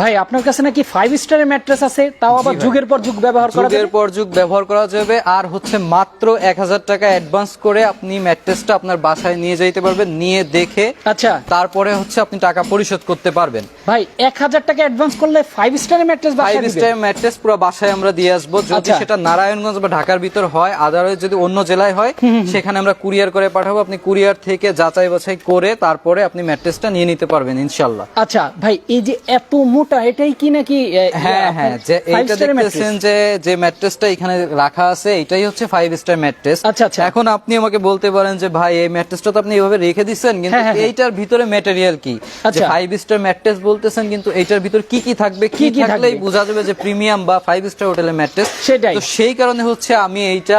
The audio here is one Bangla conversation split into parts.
ভাই আপনার কাছে নাকি ফাইভ স্টারের ম্যাট্রেস আছে তাও আবার যুগের পর যুগ ব্যবহার করা যুগের পর যুগ ব্যবহার করা যাবে আর হচ্ছে মাত্র এক হাজার টাকা অ্যাডভান্স করে আপনি ম্যাট্রেসটা আপনার বাসায় নিয়ে যাইতে পারবেন নিয়ে দেখে আচ্ছা। তারপরে হচ্ছে আপনি টাকা পরিশোধ করতে পারবেন। ভাই এক হাজার টাকা অ্যাডভান্স করলে ফাইভ স্টারের ম্যাট্রেস ফাইভ বাসায় দিবেন স্টার ম্যাট্রেস পুরো বাসায় আমরা দিয়ে আসব। যদি আচ্ছা। সেটা নারায়ণগঞ্জ বা ঢাকার ভিতর হয় আদারওয়াইজ যদি অন্য জেলায় হয় সেখানে আমরা কুরিয়ার করে পাঠাবো। আপনি কুরিয়ার থেকে যাচাই বাছাই করে তারপরে আপনি ম্যাট্রেসটা নিয়ে নিতে পারবেন ইনশাল্লাহ আচ্ছা ভাই এই যে এত মোটা এটাই কি নাকি হ্যাঁ হ্যাঁ যে এইটা দেখতেছেন যে যে ম্যাট্রেসটা এখানে রাখা আছে এটাই হচ্ছে ফাইভ স্টার ম্যাট্রেস আচ্ছা, আচ্ছা। এখন আপনি আমাকে বলতে পারেন যে ভাই এই ম্যাট্রেসটা তো আপনি এভাবে রেখে দিচ্ছেন কিন্তু হ্যাঁ, হ্যাঁ, হ্যাঁ। এইটার ভিতরে ম্যাটেরিয়াল কি যে। ফাইভ স্টার ম্যাট্রেস বলতেছেন কিন্তু এইটার ভিতর কি কি থাকবে কি কি থাকলেই বোঝা যাবে যে প্রিমিয়াম বা ফাইভ স্টার হোটেলের ম্যাট্রেস সেটাই। তো সেই কারণে হচ্ছে আমি এইটা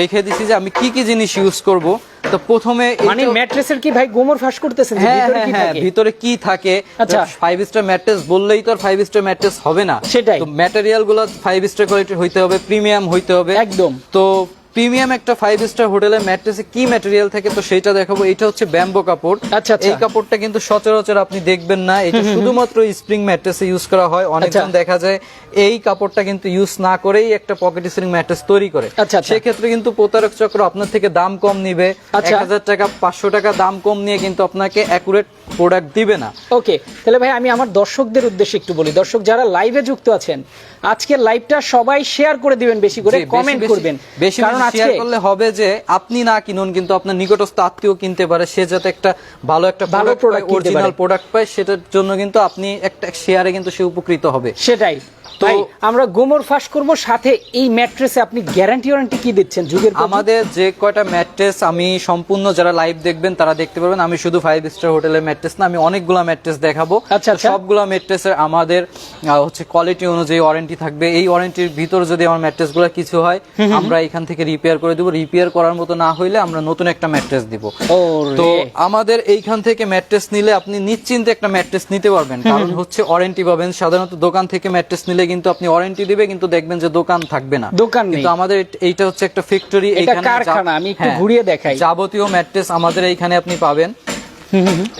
রেখে দিছি যে আমি কি কি জিনিস ইউজ করব তো প্রথমে মানে ম্যাট্রেসের কি ভাই গোমর ফাঁস করতেছেন যে হ্যাঁ ভিতরে হ্যাঁ কি হ্যাঁ থাকে? ভিতরে কি থাকে আচ্ছা। ফাইভ স্টার ম্যাট্রেস বললেই তো আর ফাইভ স্টার ম্যাট্রেস হবে না সেটাই। তো ম্যাটেরিয়ালগুলো ফাইভ স্টার কোয়ালিটির হইতে হবে প্রিমিয়াম হইতে হবে একদম। তো প্রিমিয়াম একটা ফাইভ স্টার হোটেলের ম্যাট্রেসে কি ম্যাটেরিয়াল থাকে তো সেটা দেখাবো। এটা হচ্ছে ব্যাম্বো কাপড়। আচ্ছা, আচ্ছা। এই কাপড়টা কিন্তু সচরাচর আপনি দেখবেন না। এটা শুধুমাত্র স্প্রিং ম্যাট্রেসে ইউজ করা হয়। অনেকজন আচ্ছা। দেখা যায় এই কাপড়টা কিন্তু ইউজ না করেই একটা পকেট স্প্রিং ম্যাট্রেস তৈরি করে। আচ্ছা, আচ্ছা। সেক্ষেত্রে কিন্তু প্রতারক চক্র আপনার থেকে দাম কম নিবে। এক হাজার টাকা পাঁচশো টাকা দাম কম নিয়ে কিন্তু আপনাকে অ্যাকুরেট প্রোডাক্ট দিবে না। ওকে তাহলে ভাই আমি আমার দর্শকদের উদ্দেশ্যে একটু বলি। দর্শক যারা লাইভে যুক্ত আছেন আজকের লাইভটা সবাই শেয়ার করে দিবেন বেশি করে কমেন্ট করবেন। কারণ বেশি শেয়ার করলে হবে যে আপনি না কিনুন কিন্তু আপনার নিকটস্থ আত্মীয় কিনতে পারে। সে যাতে একটা ভালো একটা ভালো প্রোডাক্ট অরিজিনাল প্রোডাক্ট পায় সেটার জন্য কিন্তু আপনি একটা শেয়ারে কিন্তু সে উপকৃত হবে। সেটাই। তো- আমরা গোমর ফাঁস করব সাথে এই ম্যাট্রেসে আপনি গ্যারান্টি ওয়ারেন্টি কি দিচ্ছেন যুগের আমাদের যে কয়টা ম্যাট্রেস আমি সম্পূর্ণ যারা লাইভ দেখবেন তারা দেখতে পারবেন। আমি শুধু ফাইভ স্টার হোটেলের ম্যাট্রেস না আমি অনেকগুলা ম্যাট্রেস দেখাবো। আচ্ছা, আচ্ছা। সবগুলা ম্যাট্রেসের আমাদের হচ্ছে কোয়ালিটি অনুযায়ী ওয়ারেন্টি থাকবে। এই ওয়ারেন্টির ভিতর যদি আমার ম্যাট্রেসগুলা কিছু হয় আমরা এখান থেকে রিপেয়ার করে দিব। রিপেয়ার করার মতো না হইলে আমরা নতুন একটা ম্যাট্রেস দিব। তো আমাদের এইখান থেকে ম্যাট্রেস নিলে আপনি নিশ্চিন্তে একটা ম্যাট্রেস নিতে পারবেন। কারণ হচ্ছে ওয়ারেন্টি পাবেন। সাধারণত দোকান থেকে ম্যাট্রেস নিলে কিন্তু আপনি ওয়ারেন্টি দিবে কিন্তু দেখবেন যে দোকান থাকবে না দোকান নেই। কিন্তু আমাদের এইটা হচ্ছে একটা ফ্যাক্টরি এখানে কারখানা, আমি একটু ঘুরিয়ে দেখাই। যাবতীয় ম্যাট্রেস আমাদের এইখানে আপনি পাবেন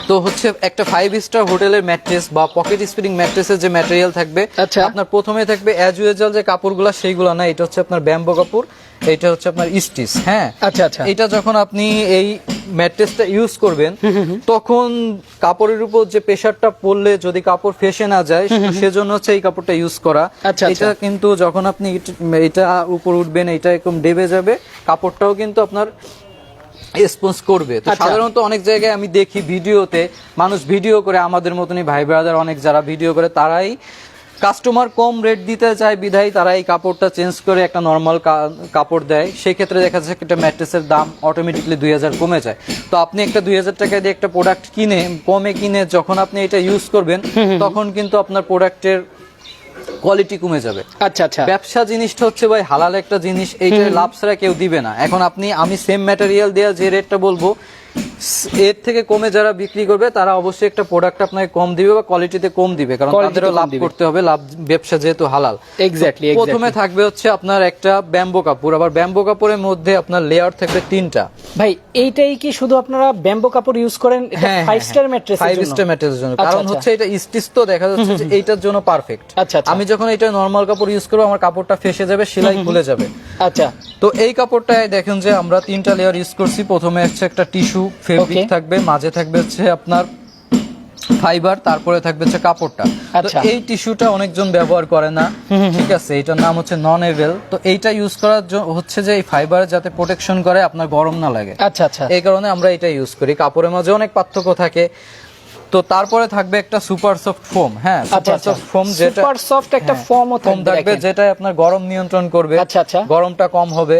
তো হচ্ছে একটা ফাইভ স্টার হোটেলের ম্যাট্রেস বা পকেট স্প্রিং ম্যাট্রেসের যে ম্যাটেরিয়াল থাকবে আচ্ছা। আপনার প্রথমে থাকবে অ্যাজ ইউজুয়াল যে কাপড়গুলো সেইগুলো না এটা হচ্ছে আপনার ব্যাম্বো কাপড় এটা হচ্ছে আপনার স্টিচ হ্যাঁ? আচ্ছা, আচ্ছা। এটা যখন আপনি এই ম্যাট্রেসটা ইউজ করবেন তখন কাপড়ের উপর যে প্রেশারটা পড়লে যদি কাপড় ফেসে না যায় সেজন্য হচ্ছে এই কাপড়টা ইউজ করা। আচ্ছা, এটা কিন্তু যখন আপনি এটা- এটা উপর উঠবেন এটা এরকম ডেবে যাবে কাপড়টাও কিন্তু আপনার রেসপন্স করবে। তো আচ্ছা। সাধারণত অনেক জায়গায় আমি দেখি ভিডিওতে মানুষ ভিডিও করে আমাদের মতনই ভাই ব্রাদার অনেক যারা ভিডিও করে তারাই কাস্টমার কম রেট দিতে চায় বিধায় তারা এই কাপড়টা চেঞ্জ করে একটা নর্মাল কাপড় দেয়। সেক্ষেত্রে দেখা যাচ্ছে একটা ম্যাট্রেসের দাম অটোমেটিকলি দুই হাজার কমে যায়। তো আপনি একটা দুই হাজার টাকা দিয়ে একটা প্রোডাক্ট কিনে কমে কিনে যখন আপনি এটা ইউজ করবেন তখন কিন্তু আপনার প্রোডাক্টের কোয়ালিটি কমে যাবে। আচ্ছা আচ্ছা। ব্যবসা জিনিসটা হচ্ছে ভাই হালাল একটা জিনিস এইটা লাভ ছাড়া কেউ দিবে না। এখন আপনি আমি সেম ম্যাটেরিয়াল দেওয়া যে রেটটা বলব এর থেকে কমে যারা বিক্রি করবে তারা অবশ্যই একটা প্রোডাক্ট আপনাকে কম দিবে বা কোয়ালিটিতে কম দিবে কারণ তাদেরও লাভ করতে হবে লাভ ব্যবসা যেহেতু হালাল। তো প্রথমে থাকবে হচ্ছে আপনার একটা ব্যাম্বো কাপড় আবার ব্যাম্বো কাপড়ের মধ্যে আপনার লেয়ার থাকবে তিনটা। ভাই এইটাই কি শুধু আপনারা ব্যাম্বো কাপড় ইউজ করেন? Five star mattress five star ম্যাট্রেসের জন্য। আচ্ছা, কারণ আচ্ছা। হচ্ছে এটা স্টিচ তো দেখা যাচ্ছে যে এইটার জন্য পারফেক্ট আচ্ছা, আচ্ছা। আমি যখন এটা নর্মাল কাপড় ইউজ করব আমার কাপড়টা ফেসে যাবে সেলাই খুলে যাবে। আচ্ছা। তো এই কাপড়টায় দেখেন যে আমরা তিনটা লেয়ার ইউজ করছি। প্রথমে হচ্ছে একটা টিস্যু ফেব্রিক থাকবে মাঝে থাকবে হচ্ছে আপনার ফাইবার তারপরে থাকবে হচ্ছে কাপড়টা। তো আচ্ছা। এই টিস্যুটা অনেকজন ব্যবহার করে না ঠিক আছে? এটার নাম হচ্ছে নন এভেল তো এইটা ইউজ করার হচ্ছে যে এই ফাইবার যাতে প্রোটেকশন করে আপনার গরম না লাগে। আচ্ছা আচ্ছা। এই কারণে আমরা এটা ইউজ করি। কাপড়ের মাঝে অনেক পার্থক্য থাকে। তো তারপরে থাকবে একটা সুপার সফট ফোম হ্যাঁ? আচ্ছা সুপার আচ্ছা। সফট ফোম যেটা সুপার সফট একটা হ্যাঁ, ফর্মও ফোম থাকবে থাকবে যেটা আপনার গরম নিয়ন্ত্রণ করবে। আচ্ছা, আচ্ছা। গরমটা কম হবে।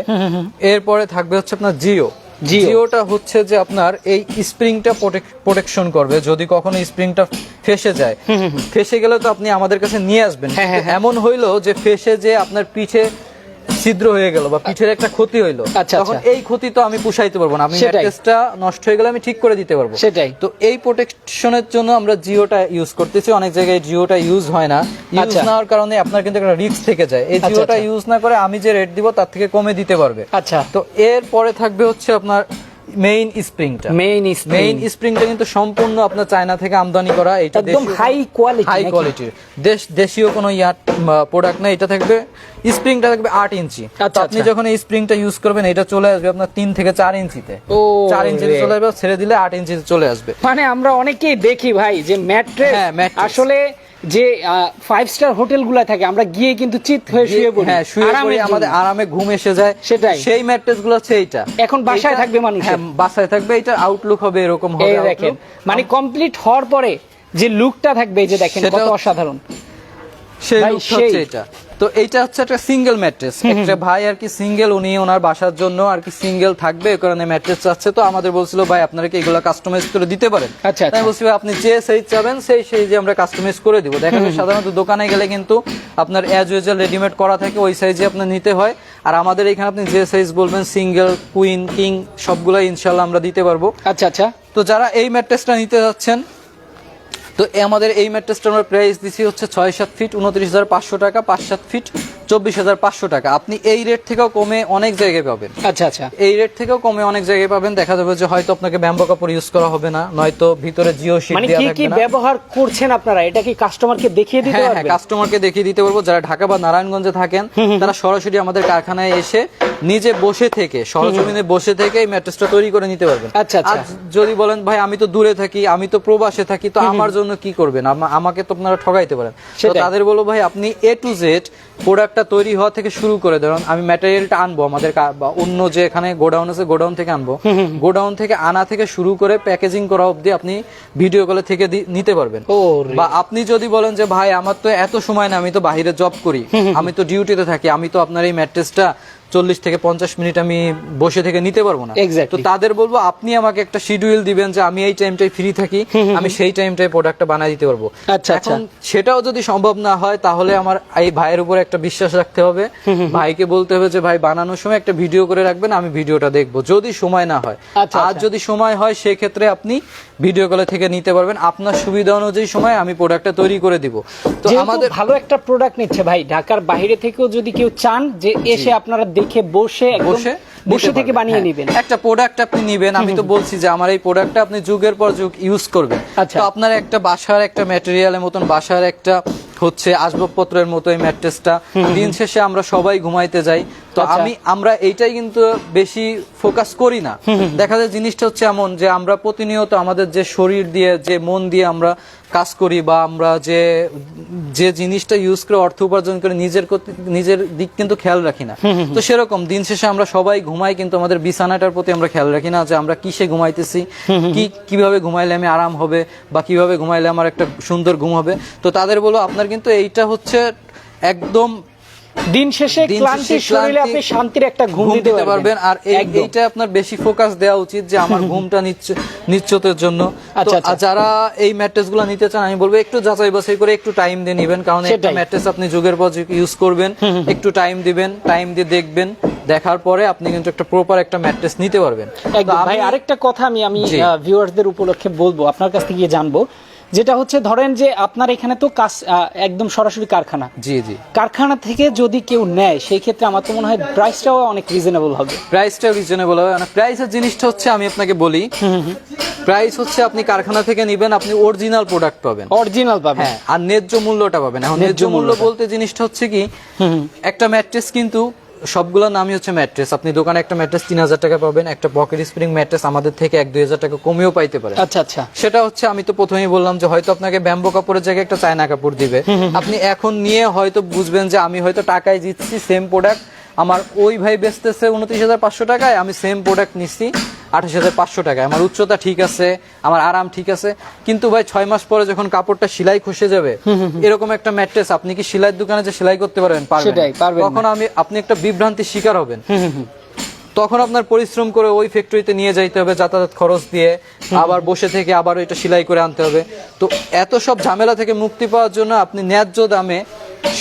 এরপরে থাকবে হচ্ছে আপনার জিও। জিওটা হচ্ছে যে আপনার এই স্প্রিংটা প্রোটেকশন করবে। যদি কখনো স্প্রিংটা ফেসে যায়। ফেসে গেলে তো আপনি আমাদের কাছে নিয়ে আসবেন। হ্যাঁ, হ্যাঁ, এমন হইল যে ফেসে যে আপনার পিঠে ছিদ্র হয়ে গেল বা পিঠের একটা ক্ষতি হইল আচ্ছা, তখন আচ্ছা। এই ক্ষতি তো আমি পুষাইতে পারব না আমি। ম্যাট্রেসটা নষ্ট হয়ে গেলে আমি ঠিক করে দিতে পারব সেটাই। তো এই প্রোটেকশনের জন্য আমরা জিওটা ইউজ করতেছি অনেক জায়গায় জিওটা ইউজ হয় না ইউজ আচ্ছা। না হওয়ার কারণে আপনার কিন্তু একটা রিস্ক থেকে যায় এই জিওটা। ইউজ না করে আমি যে রেট দিব তার থেকে কমে দিতে পারবে আচ্ছা তো এর পরে থাকবে হচ্ছে আপনার মেইন স্প্রিংটা মেইন মেইন স্প্রিংটা কিন্তু সম্পূর্ণ আপনার চায়না থেকে আমদানি করা এটা একদম হাই নাকি? কোয়ালিটির দেশ দেশীয় কোনো ইয়ার প্রোডাক্ট না এটা থাকবে স্প্রিংটা থাকবে আট ইঞ্চি। আচ্ছা, আপনি আচ্ছা। যখন এই স্প্রিংটা ইউজ করবেন এটা চলে আসবে আপনার তিন থেকে চার ইঞ্চিতে। চার ইঞ্চিতে চলে আসবে ছেড়ে দিলে আট ইঞ্চিতে চলে আসবে। মানে আমরা অনেকেই দেখি ভাই যে ম্যাট্রেস হ্যাঁ, আসলে যে ফাইভ স্টার হোটেলগুলা থাকে আমরা গিয়ে কিন্তু চিত হয়ে শুয়ে পড়ি। হ্যাঁ শুয়ে পড়ি আমাদের আরামে ঘুম এসে যায়। সেটাই। সেই ম্যাট্রেসগুলো হচ্ছে এইটা। এখন বাসায় থাকবে মানুষ হ্যাঁ বাসায় থাকবে এটা আউটলুক হবে এরকম হবে দেখেন মানে কমপ্লিট হওয়ার পরে যে লুকটা থাকবে এই যে দেখেন কত অসাধারণ। সেই। হচ্ছে এটা। তো এইটা হচ্ছে একটা সিঙ্গেল ম্যাট্রেস একটা ভাই আর কি সিঙ্গেল উনি ওনার বাসার জন্য আর কি সিঙ্গেল থাকবে কারণে ম্যাট্রেস চাচ্ছে। তো আমাদের বলছিল ভাই আপনারা কি এগুলো কাস্টমাইজ করে দিতে পারেন? আচ্ছা, আচ্ছা। আমি বলছি ভাই আপনি যে সাইজ চাবেন সেই সাইজে আমরা কাস্টমাইজ করে দিব। দেখা যায় সাধারণত দোকানে গেলে কিন্তু আপনার অ্যাজ ইউজুয়াল রেডিমেড করা থাকে ওই সাইজে আপনার নিতে হয়। আর আমাদের এখানে আপনি যে সাইজ বলবেন সিঙ্গেল কুইন কিং সবগুলো ইনশাল্লাহ আমরা দিতে পারব। আচ্ছা আচ্ছা। তো যারা এই ম্যাট্রেসটা নিতে যাচ্ছেন তো আমাদের এই ম্যাট্রেসটা আমরা প্রাইস দিছি হচ্ছে ছয় সাত ফিট, উনত্রিশ হাজার পাঁচশো টাকা, পাঁচ সাত ফিট চব্বিশ হাজার পাঁচশো টাকা। আপনি এই রেট থেকেও কমে অনেক জায়গায় পাবেন। আচ্ছা আচ্ছা। এই রেট থেকেও কমে অনেক জায়গায় পাবেন। দেখা যাবে যে হয়তো আপনাকে ব্যাম্বো কাপড় ইউজ করা হবে না নয়তো ভিতরে জিও শিট মানে কি কি ব্যবহার করছেন আপনারা? এটা কি কাস্টমারকে দেখিয়ে দিতে হ্যাঁ হ্যাঁ কাস্টমারকে দেখিয়ে দিতে পারব। যারা ঢাকা বা নারায়ণগঞ্জে থাকেন তারা সরাসরি আমাদের কারখানায় এসে নিজে বসে থেকে সরজমিনে বসে থেকে এই ম্যাট্রেসটা তৈরি করে নিতে পারবেন। আচ্ছা, আচ্ছা। যদি বলেন ভাই আমি তো দূরে থাকি আমি তো প্রবাসে থাকি তো আমার জন্য কি করবেন? আমাকে তো আপনারা ঠগাইতে পারেন। তো তাদের বলব ভাই আপনি এ টু জেড প্রোডাক্টটা তৈরি হওয়া থেকে শুরু করে ধরুন আমি ম্যাটেরিয়ালটা আনব আমাদের বা অন্য যে এখানে গোডাউন আছে গোডাউন থেকে আনব। গোডাউন থেকে আনা থেকে শুরু করে প্যাকেজিং করা অবধি আপনি ভিডিও কলে থেকে নিতে পারবেন। বা আপনি যদি বলেন যে ভাই আমার তো এত সময় না আমি তো বাহিরে জব করি আমি তো ডিউটিতে থাকি আমি তো আপনার এই ম্যাট্রেসটা চল্লিশ থেকে পঞ্চাশ মিনিট আমি বসে থেকে নিতে পারব না। তো তাদের বলব আপনি আমাকে একটা শিডিউল দিবেন যে আমি এই টাইমটাই ফ্রি থাকি আমি সেই টাইমটাই প্রোডাক্টটা বানিয়ে দিতে পারব। আচ্ছা, আচ্ছা। এখন সেটাও যদি সম্ভব না হয় তাহলে আমার এই ভাইয়ের উপর একটা বিশ্বাস রাখতে হবে। ভাইকে বলতে হবে যে ভাই বানানোর সময় একটা ভিডিও করে রাখবেন আমি ভিডিওটা দেখব। যদি সময় না হয়। আচ্ছা, আর আচ্ছা। যদি সময় হয় সেক্ষেত্রে আপনি ভিডিও কলে থেকে নিতে পারবেন। আপনার সুবিধা অনুযায়ী সময় আমি প্রোডাক্টটা তৈরি করে দিব। তো আমাদের ভালো একটা প্রোডাক্ট নিচ্ছে ভাই ঢাকার বাইরে থেকেও যদি কেউ চান যে এসে আপনারা দেখে বসে বসে বসে থেকে বানিয়ে হ্যাঁ, নেবেন। একটা প্রোডাক্ট আপনি নেবেন আমি তো বলছি যে আমার এই প্রোডাক্টটা আপনি যুগের পর যুগ ইউজ করবেন। আচ্ছা। তো আপনার একটা বাসার একটা ম্যাটেরিয়ালের মতন বাসার একটা হচ্ছে আসবাবপত্রের মতো এই ম্যাট্রেসটা দিন শেষে আমরা সবাই ঘুমাইতে যাই। তো আচ্ছা। আমি আমরা এইটাই কিন্তু বেশি ফোকাস করি না। দেখা যায় জিনিসটা হচ্ছে এমন যে আমরা প্রতিনিয়ত আমাদের যে শরীর দিয়ে যে মন দিয়ে আমরা কাজ করি বা আমরা যে যে জিনিসটা ইউজ করে অর্থ উপার্জন করে নিজের নিজের দিক কিন্তু খেয়াল রাখি না। তো সেরকম দিন শেষে আমরা সবাই ঘুমাই কিন্তু আমাদের বিছানাটার প্রতি আমরা খেয়াল রাখি না যে আমরা কিসে ঘুমাইতেছি কি কীভাবে ঘুমাইলে আমি আরাম হবে বা কীভাবে ঘুমাইলে আমার একটা সুন্দর ঘুম হবে। তো তাদের বলো আপনার কিন্তু এইটা হচ্ছে একদম দিন শেষে শরীরে আপনি শান্তির একটা ঘুম দিতে পারবেন। আর এইটা আপনার বেশি ফোকাস দেওয়া উচিত যে আমার ঘুমটা নিশ্চ- নিশ্চতের জন্য। আচ্ছা, আচ্ছা। যারা এই নিতে চান আমি বলব একটু যাচাই বাছাই করে একটু টাইম দিয়ে নিবেন কারণ একটা ম্যাট্রেস আপনি যুগের পর যুগ ইউজ করবেন একটু টাইম দিবেন টাইম দিয়ে দেখবেন দেখার পরে আপনি কিন্তু একটা প্রপার একটা ম্যাট্রেস নিতে পারবেন। ভাই আরেকটা কথা আমি আমি। ভিউয়ারদের উপলক্ষে বলব আপনার কাছ থেকে জানব যেটা হচ্ছে ধরেন যে আপনার এখানে তো কাজ একদম সরাসরি কারখানা। জি জি। কারখানা থেকে যদি কেউ নেয় সেই ক্ষেত্রে আমার তো মনে হয় প্রাইসটাও অনেক রিজনেবল হবে। প্রাইসটা রিজনেবল হবে। মানে প্রাইসের জিনিসটা হচ্ছে আমি আপনাকে বলি প্রাইস হচ্ছে আপনি কারখানা থেকে নিবেন আপনি অরিজিনাল প্রোডাক্ট পাবেন। অরিজিনাল পাবেন। হ্যাঁ আর ন্যায্য মূল্যটা পাবেন। এখন ন্যায্য মূল্য বলতে জিনিসটা হচ্ছে কি একটা ম্যাট্রেস কিন্তু সবগুলোর নামই হচ্ছে ম্যাট্রেস। আপনি দোকানে একটা ম্যাট্রেস তিন হাজার টাকা পাবেন একটা পকেট স্প্রিং ম্যাট্রেস আমাদের থেকে এক দুই হাজার টাকা কমেও পাইতে পারে। আচ্ছা আচ্ছা। সেটা হচ্ছে আমি তো প্রথমেই বললাম যে হয়তো আপনাকে ব্যাম্বো কাপড়ের জায়গায় একটা চায়না কাপড় দিবে। আপনি এখন নিয়ে হয়তো বুঝবেন যে আমি হয়তো টাকায় জিতছি সেম প্রোডাক্ট আমার ওই ভাই বেচতেছে উনত্রিশ হাজার পাঁচশো টাকায় আমি সেম প্রোডাক্ট নিচ্ছি আঠাশ হাজার পাঁচশো টাকায়। আমার উচ্চতা ঠিক আছে আমার আরাম ঠিক আছে কিন্তু ভাই ছয় মাস পরে যখন কাপড়টা সেলাই খসে যাবে এরকম একটা ম্যাট্রেস আপনি কি সেলাইয়ের দোকানে যে সেলাই করতে পারবেন। তখন আমি আপনি একটা বিভ্রান্তির শিকার হবেন। তখন আপনার পরিশ্রম করে ওই ফ্যাক্টরিতে নিয়ে যাইতে হবে যাতায়াত খরচ দিয়ে আবার বসে থেকে আবার ওইটা সেলাই করে আনতে হবে। তো এত সব ঝামেলা থেকে মুক্তি পাওয়ার জন্য আপনি ন্যায্য দামে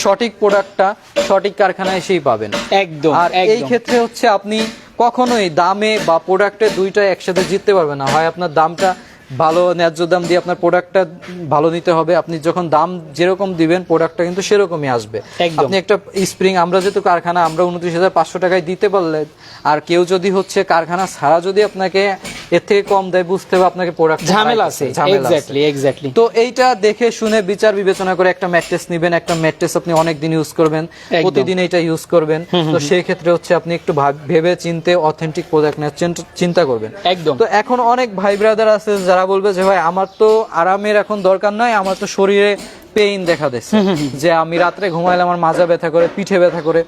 সঠিক প্রোডাক্টটা সঠিক কারখানায় এসেই পাবেন। একদম আর এই ক্ষেত্রে হচ্ছে আপনি কখনোই দামে বা প্রোডাক্টে দুইটা একসাথে জিততে পারবেন না। হয় আপনার দামটা ভালো ন্যায্য দাম দিয়ে আপনার প্রোডাক্টটা ভালো নিতে হবে। আপনি যখন দাম যেরকম দিবেন প্রোডাক্টটা কিন্তু সেরকমই আসবে। আপনি একটা স্প্রিং আমরা যেহেতু কারখানা আমরা উনত্রিশ হাজার পাঁচশো টাকায় দিতে পারলে আর কেউ যদি হচ্ছে কারখানা ছাড়া যদি আপনাকে এর থেকে কম দেয় বুঝতে হবে আপনাকে প্রোডাক্ট ঝামেলা আছে। এক্স্যাক্টলি এক্স্যাক্টলি তো এইটা দেখে শুনে বিচার বিবেচনা করে একটা ম্যাট্রেস নেবেন। একটা ম্যাট্রেস আপনি অনেক দিন ইউজ করবেন প্রতিদিন এটা ইউজ করবেন। তো সেই ক্ষেত্রে হচ্ছে আপনি একটু ভাব- ভেবে চিনতে অথেন্টিক প্রোডাক্ট নেওয়ার চিন্তা করবেন। একদম। তো এখন অনেক ভাই ব্রাদার আছে যারা বলবে যে ভাই আমার তো আরামের এখন দরকার নাই আমার তো শরীরে পেইন দেখা দিচ্ছে। যে আমি রাত্রে ঘুমাইলে আমার মাজা ব্যথা করে পিঠে ব্যথা করে।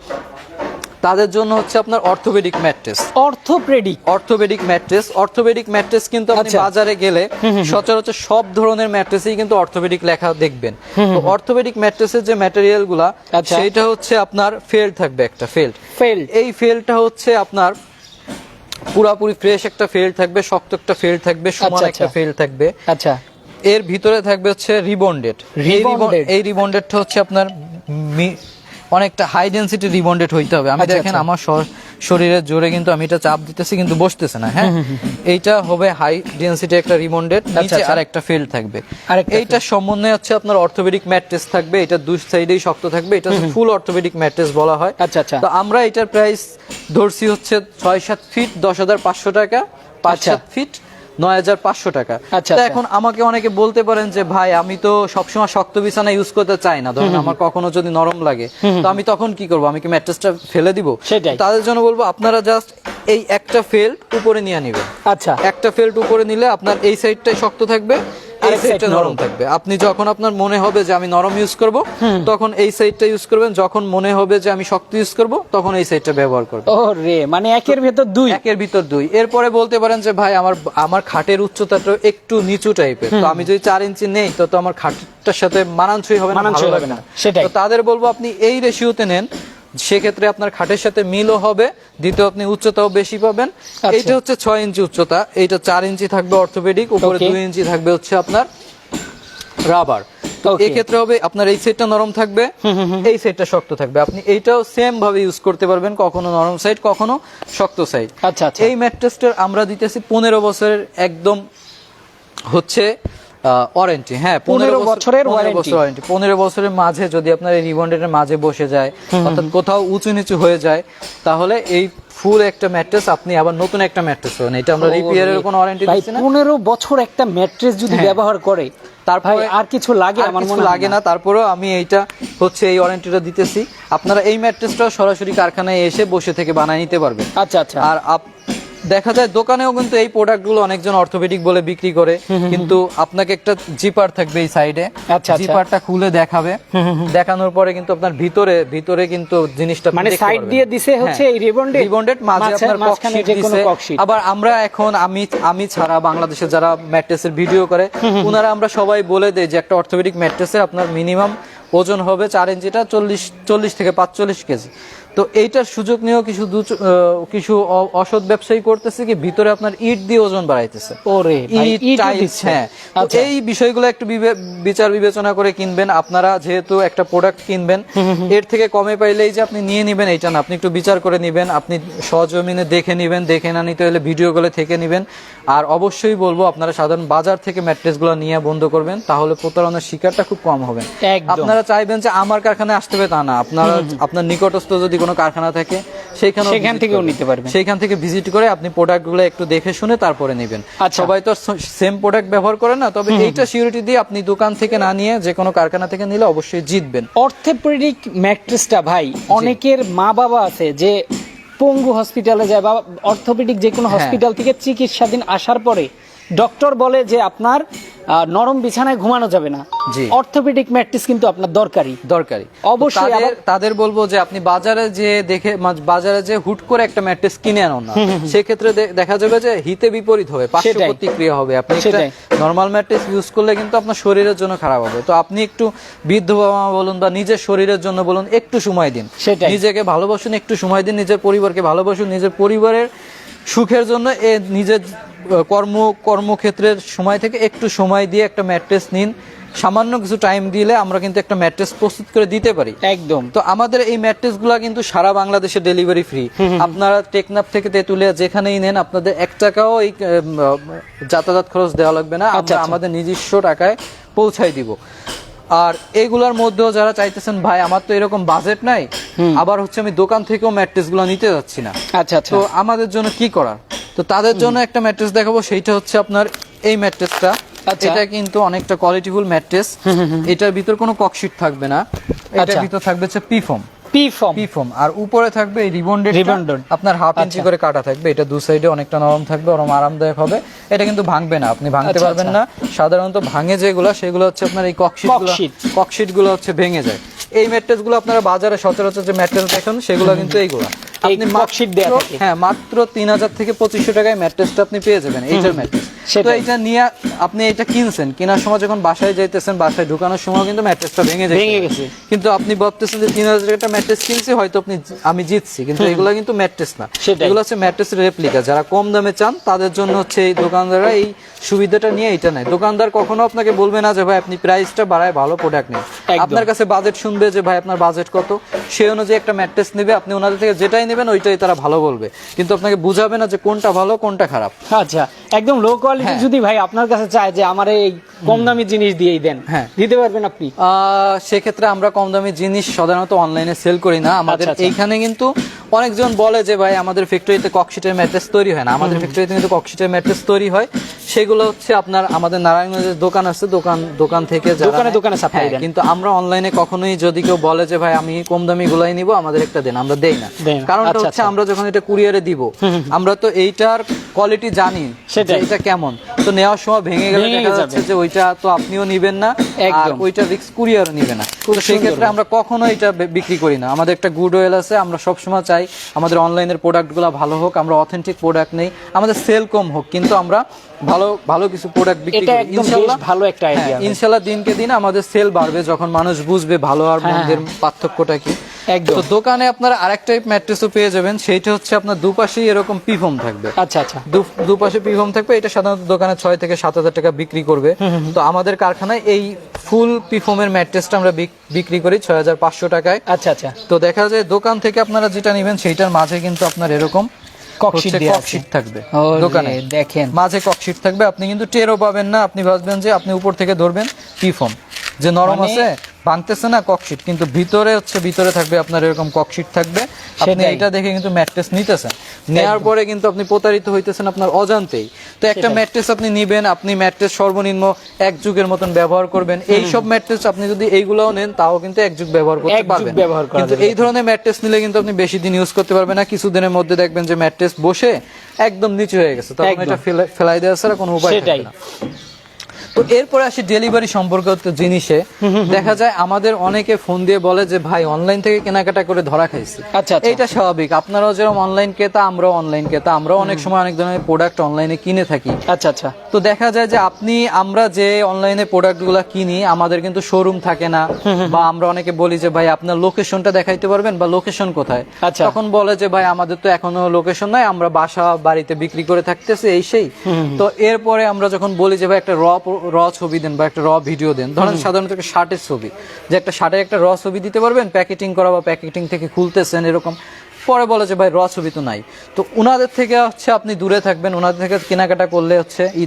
তাদের জন্য হচ্ছে আপনার orthopaedic mattress orthopaedic orthopaedic mattress orthopaedic mattress কিন্তু আপনি আচ্ছা। বাজারে গেলে সচরাচর সব ধরনের ম্যাট্রেসেই কিন্তু অর্থোপেডিক লেখা দেখবেন। তো অর্থোপেডিক ম্যাট্রেসের যে ম্যাটেরিয়ালগুলা আচ্ছা। সেইটা হচ্ছে আপনার ফেল্ড থাকবে একটা ফেল্ড ফেল্ড এই ফেলটা হচ্ছে আপনার পুরাপুরি ফ্রেশ একটা ফেল থাকবে শক্ত একটা ফেল থাকবে সমান আচ্ছা, একটা আচ্ছা। ফেল থাকবে আচ্ছা এর ভিতরে থাকবে হচ্ছে রিবন্ডেড? এই রিবন্ডেডটা হচ্ছে আপনার অনেকটা হাই ডেন্সিটি রিবন্ডেড হইতে হবে আমি আচ্ছা, দেখেন আচ্ছা। আমার শরীরের জোরে কিন্তু আমি এটা চাপ দিতেছি কিন্তু বসতেছে না হ্যাঁ এইটা হবে হাই ডেন্সিটি একটা রিবন্ডেড নিচে আচ্ছা। আর একটা ফেল থাকবে আরেকটা এইটা সম্বন্ধে হচ্ছে আপনার অর্থোপেডিক ম্যাট্রেস থাকবে এটা দুই সাইডেই শক্ত থাকবে এটা ফুল অর্থোপেডিক ম্যাট্রেস বলা হয় আচ্ছা, আচ্ছা। তো আমরা এটার প্রাইস ধরছি হচ্ছে ছয় সাত ফিট দশ হাজার পাঁচশো টাকা পাঁচ। সাত ফিট নয় হাজার পাঁচশো টাকা। আচ্ছা, আচ্ছা। এখন আমাকে অনেকে বলতে পারেন যে ভাই আমি তো সবসময় শক্ত বিছানা ইউজ করতে চাই না। ধরেন আমার কখনো যদি নরম লাগে তো আমি তখন কি করব? আমি কি ম্যাট্রেসটা ফেলে দিব? তাদের জন্য বলব আপনারা জাস্ট এই একটা ফেল্ট উপরে নিয়ে নেবেন। আচ্ছা। একটা ফেল্ট উপরে নিলে আপনার এই সাইডটাই শক্ত থাকবে এই সাইডটা নরম। থাকবে। আপনি যখন আপনার মনে হবে যে আমি নরম ইউজ করব তখন এই সাইডটা ইউজ করবেন। যখন মনে হবে যে আমি শক্ত ইউজ করব তখন এই সাইডটা ব্যবহার করবেন। ও রে মানে একের ভেতর দুই। একের ভিতর দুই। এরপরে বলতে পারেন যে ভাই আমার আমার খাটের উচ্চতাটা একটু নিচু টাইপের তো আমি যদি চার ইঞ্চি নেই তো তো আমার খাটটার সাথে মানানসই হবে না মানানসই হবে না, না। সেটাই। তো তাদের বলব আপনি এই রেশিওতে নেন। সেক্ষেত্রে আপনার খাটের সাথে মিলও হবে দ্বিতীয় আপনি উচ্চতাও বেশি পাবেন। আচ্ছা। এইটা হচ্ছে ছয় ইঞ্চি উচ্চতা এইটা চার ইঞ্চি থাকবে অর্থোপেডিক উপরে দুই ইঞ্চি থাকবে হচ্ছে আপনার রাবার। তো Okay. এই ক্ষেত্রে হবে আপনার এই সেটটা নরম থাকবে এই সেটটা শক্ত থাকবে। আপনি এইটাও সেম ভাবে ইউজ করতে পারবেন কখনো নরম সাইড কখনো শক্ত সাইড। আচ্ছা আচ্ছা। এই ম্যাট্রেসটার আমরা দিতেছি পনেরো বছরের একদম হচ্ছে ওয়ারেন্টি হ্যাঁ 15 বছরের। ওয়ারেন্টি পনেরো বছরের মাঝে যদি আপনার এই মাঝে বসে যায় অর্থাৎ কোথাও উঁচু নিচু হয়ে যায় তাহলে এই ফুল একটা ম্যাট্রেস আপনি আবার নতুন একটা ম্যাট্রেস পাবেন। এটা আমরা রিপেয়ারের কোনো ওয়ারেন্টি দিচ্ছি না। পনেরো বছর একটা ম্যাট্রেস যদি হ্যাঁ। ব্যবহার করে তারপরে ভাই আর কিছু লাগে আমার মনে লাগে না। তারপরেও আমি এইটা হচ্ছে এই ওয়ারেন্টিটা দিতেছি। আপনারা এই ম্যাট্রেসটা সরাসরি কারখানায় এসে বসে থেকে বানায় নিতে পারবেন। আচ্ছা আচ্ছা। আর দেখা যায় দোকানেও কিন্তু এই প্রোডাক্টগুলো অনেকজন অর্থোপেডিক বলে বিক্রি করে। কিন্তু আপনাকে একটা জিপার থাকবে এই সাইডে আচ্ছা, আচ্ছা। জিপারটা খুলে দেখাবে। দেখানোর পরে কিন্তু আপনার ভিতরে ভিতরে কিন্তু জিনিসটা মানে সাইড দিয়ে দিছে হচ্ছে হ্যাঁ। এই রিবন্ডেড রিবন্ডেড মাঝে আপনার ককশিট দিছে। আবার আমরা এখন আমি আমি ছাড়া বাংলাদেশে যারা ম্যাট্রেসের ভিডিও করে ওনারা আমরা সবাই বলে দেই যে একটা অর্থোপেডিক ম্যাট্রেসের আপনার মিনিমাম ওজন হবে চার ইঞ্চিটা চল্লিশ চল্লিশ থেকে পাঁচচল্লিশ কেজি। তো এইটার সুযোগ নিয়েও কিছু দু- কিছু অসৎ ব্যবসায়ী করতেছে কি ভিতরে আপনার ইট দিয়ে ওজন বাড়াইতেছে। ওরে হ্যাঁ। আচ্ছা। এই বিষয়গুলো একটু বিচার বিবেচনা করে কিনবেন। আপনারা যেহেতু একটা প্রোডাক্ট কিনবেন এর থেকে কমে পাইলেই যে আপনি নিয়ে নেবেন এইটা না। আপনি একটু বিচার করে নেবেন আপনি সজমিনে দেখে নেবেন দেখে না নিতে হলে ভিডিও গুলো থেকে নেবেন। আর অবশ্যই বলব আপনারা সাধারণ বাজার থেকে ম্যাট্রেসগুলো নিয়ে বন্ধ করবেন তাহলে প্রতারণার শিকারটা খুব কম হবে। একদম। আপনারা চাইবেন যে আমার কারখানায় আসতে হবে তা না। আপনারা আপনার নিকটস্থ যদি কোনো কারখানা থাকে সেখানে সেখান থেকেও নিতে পারবেন। সেইখান থেকে ভিজিট করে আপনি প্রোডাক্টগুলো একটু দেখে শুনে তারপরে নেবেন। আচ্ছা। সবাই তো সেম প্রোডাক্ট ব্যবহার করে না তবে এইটা সিউরিটি দিয়ে আপনি দোকান থেকে না নিয়ে যে কোনো কারখানা থেকে নিলে অবশ্যই জিতবেন। অর্থোপেডিক ম্যাট্রেসটা ভাই অনেকের মা বাবা আছে যে পঙ্গু হসপিটালে যায় বা অর্থোপেডিক যে কোনো হ্যাঁ। হসপিটাল থেকে চিকিৎসাধীন আসার পরে ডক্টর বলে যে আপনার নরম বিছানায় ঘুমানো যাবে না। জি। অর্থোপেডিক ম্যাট্রেস কিন্তু আপনার দরকারি দরকারি অবশ্যই তাদের বলব যে আপনি বাজারে যে দেখে বাজারে যে হুট করে একটা ম্যাট্রেস কিনে আনো না সেক্ষেত্রে দেখা যাবে যে হিতে বিপরীত হবে পার্শ্ব। প্রতিক্রিয়া হবে। আপনি। নর্মাল ম্যাট্রেস ইউজ করলে কিন্তু আপনার শরীরের জন্য খারাপ হবে। তো আপনি একটু বৃদ্ধ বাবা বলুন বা নিজের শরীরের জন্য বলুন একটু সময় দিন। নিজেকে ভালোবাসুন একটু সময় দিন নিজের পরিবারকে ভালোবাসুন নিজের পরিবারের সুখের জন্য এ নিজের কর্ম কর্মক্ষেত্রের সময় থেকে একটু সময় দিয়ে একটা ম্যাট্রেস নিন। সামান্য কিছু টাইম দিলে আমরা কিন্তু একটা ম্যাট্রেস প্রস্তুত করে দিতে পারি। একদম। তো আমাদের এই ম্যাট্রেসগুলা কিন্তু সারা বাংলাদেশে ডেলিভারি ফ্রি আপনারা টেকনাফ থেকে তেতুলিয়া যেখানেই নেন আপনাদের এক টাকাও এই যাতায়াত খরচ দেওয়া লাগবে না। আচ্ছা, আমরা আচ্ছা। আমাদের নিজস্ব টাকায় পৌঁছাই দিব। আর এগুলার মধ্যেও যারা চাইতেছেন ভাই আমার তো এরকম বাজেট নাই। আবার হচ্ছে আমি দোকান থেকেও ম্যাট্রেসগুলো নিতে যাচ্ছি না। আচ্ছা আচ্ছা। তো আমাদের জন্য কি করার? তো তাদের জন্য একটা ম্যাট্রেস দেখাবো সেইটা হচ্ছে আপনার এই ম্যাট্রেসটা আচ্ছা। এটা কিন্তু অনেকটা কোয়ালিটিফুল ম্যাট্রেস এটার ভিতর কোনো ককশিট থাকবে না। এটার আচ্ছা। ভিতর থাকবে হচ্ছে পিফোম পি ফর্ম আর উপরে থাকবে রিবন্ডেড আপনার হাফ ইঞ্চি আচ্ছা। করে কাটা থাকবে। এটা দু সাইডে অনেকটা নরম থাকবে ওরম আরামদায়ক হবে। এটা কিন্তু ভাঙবে না আপনি ভাঙতে পারবেন। না। সাধারণত ভাঙে যেগুলো সেগুলো হচ্ছে আপনার এই ককশিট। ককশিটগুলো হচ্ছে ভেঙে যায়। এই ম্যাট্রেসগুলো আপনারা বাজারে সচরাচর যে ম্যাট্রেস দেখেন সেগুলো কিন্তু এইগুলো আপনি মার্কশিট দেয়া থাকে। হ্যাঁ মাত্র তিন হাজার থেকে পঁচিশশো টাকায় ম্যাট্রেসটা আপনি পেয়ে যাবেন এইটার ম্যাট্রেস তো। এটা নিয়ে আপনি এটা কিনছেন কেনার সময় যখন বাসায় যাইতেছেন বাসায় ঢুকানোর সময় কিন্তু ম্যাট্রেসটা ভেঙে যায় ভেঙে গেছে। কিন্তু আপনি ভাবতেছেন যে তিন হাজার টাকা ম্যাট্রেস কিনছি হয়তো আপনি আমি জিতছি কিন্তু এগুলো কিন্তু ম্যাট্রেস না। এগুলো হচ্ছে ম্যাট্রেসের রেপ্লিকা যারা কম দামে চান তাদের জন্য হচ্ছে এই দোকানদাররা এই সুবিধাটা নিয়ে এটা নেয়। দোকানদার কখনো আপনাকে বলবে না যে ভাই আপনি প্রাইসটা বাড়ায় ভালো প্রোডাক্ট একদম। আপনার কাছে বাজেট শুনবে যে ভাই আপনার বাজেট কত? সেই অনুযায়ী একটা ম্যাট্রেস নেবে আপনি ওনাদের থেকে যেটাই নেবেন ওইটাই তারা ভালো বলবে। কিন্তু আপনাকে বুঝাবে না যে কোনটা ভালো কোনটা খারাপ। আচ্ছা একদম লো কোয়ালিটি হ্যাঁ। যদি ভাই আপনার কাছে চায় যে আমার এই কম দামি জিনিস দিয়েই দেন হ্যাঁ। দিতে পারবেন আপনি? সেক্ষেত্রে আমরা কম দামি জিনিস সাধারণত অনলাইনে সেল করি না। আমাদের আচ্ছা, আচ্ছা। এইখানে কিন্তু অনেকজন বলে যে ভাই আমাদের ফ্যাক্টরিতে ককশিটের ম্যাট্রেস তৈরি হয় না। আমাদের ফ্যাক্টরিতে কিন্তু ককশিটের ম্যাট্রেস তৈরি হয়। সেগুলো হচ্ছে আপনার আমাদের নারায়ণগঞ্জের দোকান আছে দোকান দোকান থেকে দোকানে দোকানে supply হ্যাঁ, দেন। কিন্তু আমরা অনলাইনে কখনোই যদি কেউ বলে যে ভাই আমি কম দামি গুলাই নিব আমাদের একটা দেন। আমরা দেই না। কারণটা আচ্ছা, হচ্ছে আচ্ছা। আমরা যখন এটা কুরিয়ারে দিব আমরা তো এইটার কোয়ালিটি জানি সেটা এটা কেমন তো নেওয়ার সময় ভেঙে গেলে দেখা যাচ্ছে যে ওইটা তো আপনিও নিবেন না আর ওইটা রিস্ক কুরিয়ার নিবে না। তো সেই ক্ষেত্রে আমরা কখনো এটা বিক্রি করি না। আমাদের একটা গুড ওয়েল আছে আমরা সবসময় চাই আমাদের অনলাইনের প্রোডাক্টগুলো ভালো হোক আমরা অথেন্টিক প্রোডাক্ট নেই। আমাদের সেল কম হোক কিন্তু আমরা ভালো ভালো কিছু প্রোডাক্ট বিক্রি করি। ইনশাআল্লাহ ভালো একটা হ্যাঁ, আইডিয়া ইনশাআল্লাহ দিনকে দিন আমাদের সেল বাড়বে যখন মানুষ বুঝবে ভালো আর হ্যাঁ, মন্দের পার্থক্যটা কি। একদম। তো দোকানে আপনারা আরেকটা ম্যাট্রেসও পেয়ে যাবেন সেইটা হচ্ছে আপনার দুপাশেই এরকম পিফম থাকবে। আচ্ছা আচ্ছা। দুপাশে পিভম থাকবে এটা সাধারণত দোকানে ছয় থেকে সাত হাজার টাকা বিক্রি করবে। তো আমাদের কারখানায় এই ফুল পিফমের ম্যাট্রেসটা আমরা বিক্রি করি ছয় হাজার পাঁচশো টাকায়। আচ্ছা আচ্ছা। তো দেখা যায় দোকান থেকে আপনারা যেটা নেবেন সেইটার মাঝে কিন্তু আপনার এরকম। ককশিট থাকবে দোকানে। দেখেন। মাঝে ককশিট থাকবে আপনি কিন্তু টেরও পাবেন না আপনি ভাববেন যে আপনি উপর থেকে ধরবেন পিফম যে নরম মানে- আছে ভাঙতেছে না ককশিট কিন্তু ভিতরে হচ্ছে ভিতরে থাকবে আপনার এরকম ককশিট থাকবে। আপনি এটা দেখে কিন্তু ম্যাট্রেস নিতেছেন। নেওয়ার পরে কিন্তু আপনি প্রতারিত হইতেছেন আপনার অজান্তেই। তো একটা ম্যাট্রেস আপনি নিবেন আপনি ম্যাট্রেস সর্বনিম্ন এক যুগের মতন ব্যবহার করবেন। এই সব ম্যাট্রেস আপনি যদি এইগুলোও নেন তাও কিন্তু এক যুগ ব্যবহার করতে পারবেন। কিন্তু এই ধরনের ম্যাট্রেস নিলে কিন্তু আপনি বেশি দিন ইউজ করতে পারবেন না। কিছুদিনের মধ্যে দেখবেন যে ম্যাট্রেস বসে একদম নিচু হয়ে গেছে। তখন। এটা ফেলা- ফেলাই দেওয়া ছাড়া কোনো উপায় সেটাই। তো এরপরে আসি ডেলিভারি সম্পর্কিত জিনিসে। দেখা যায় আমাদের অনেকে ফোন দিয়ে বলে যে ভাই অনলাইন থেকে কেনাকাটা করে ধরা খাইছি। আচ্ছা, আচ্ছা। এইটা স্বাভাবিক। আপনারাও যেরকম অনলাইন ক্রেতা আমরাও অনলাইন ক্রেতা। আমরাও অনেক সময় অনেক ধরনের প্রোডাক্ট অনলাইনে কিনে থাকি। আচ্ছা আচ্ছা। তো দেখা যায় যে আপনি আমরা যে অনলাইনে প্রোডাক্টগুলো কিনি আমাদের কিন্তু শোরুম থাকে না। বা আমরা অনেকে বলি যে ভাই আপনার লোকেশনটা দেখাইতে পারবেন বা লোকেশন কোথায়? আচ্ছা। তখন বলে যে ভাই আমাদের তো এখনও লোকেশন নাই আমরা বাসা বাড়িতে বিক্রি করে থাকতেছি এই সেই। তো এরপরে আমরা যখন বলি যে ভাই একটা র র ছবি দেন বা একটা র ভিডিও দেন। ধরেন সাধারণত একটা শার্টের ছবি। যে একটা শার্টের একটা র ছবি দিতে পারবেন প্যাকেটিং করা বা প্যাকেটিং থেকে খুলতেছেন এরকম। পরে বলে যে ভাই র ছবি তো নাই। তো ওনাদের থেকে হচ্ছে আপনি দূরে থাকবেন ওনাদের থেকে কেনাকাটা করলে হচ্ছে ই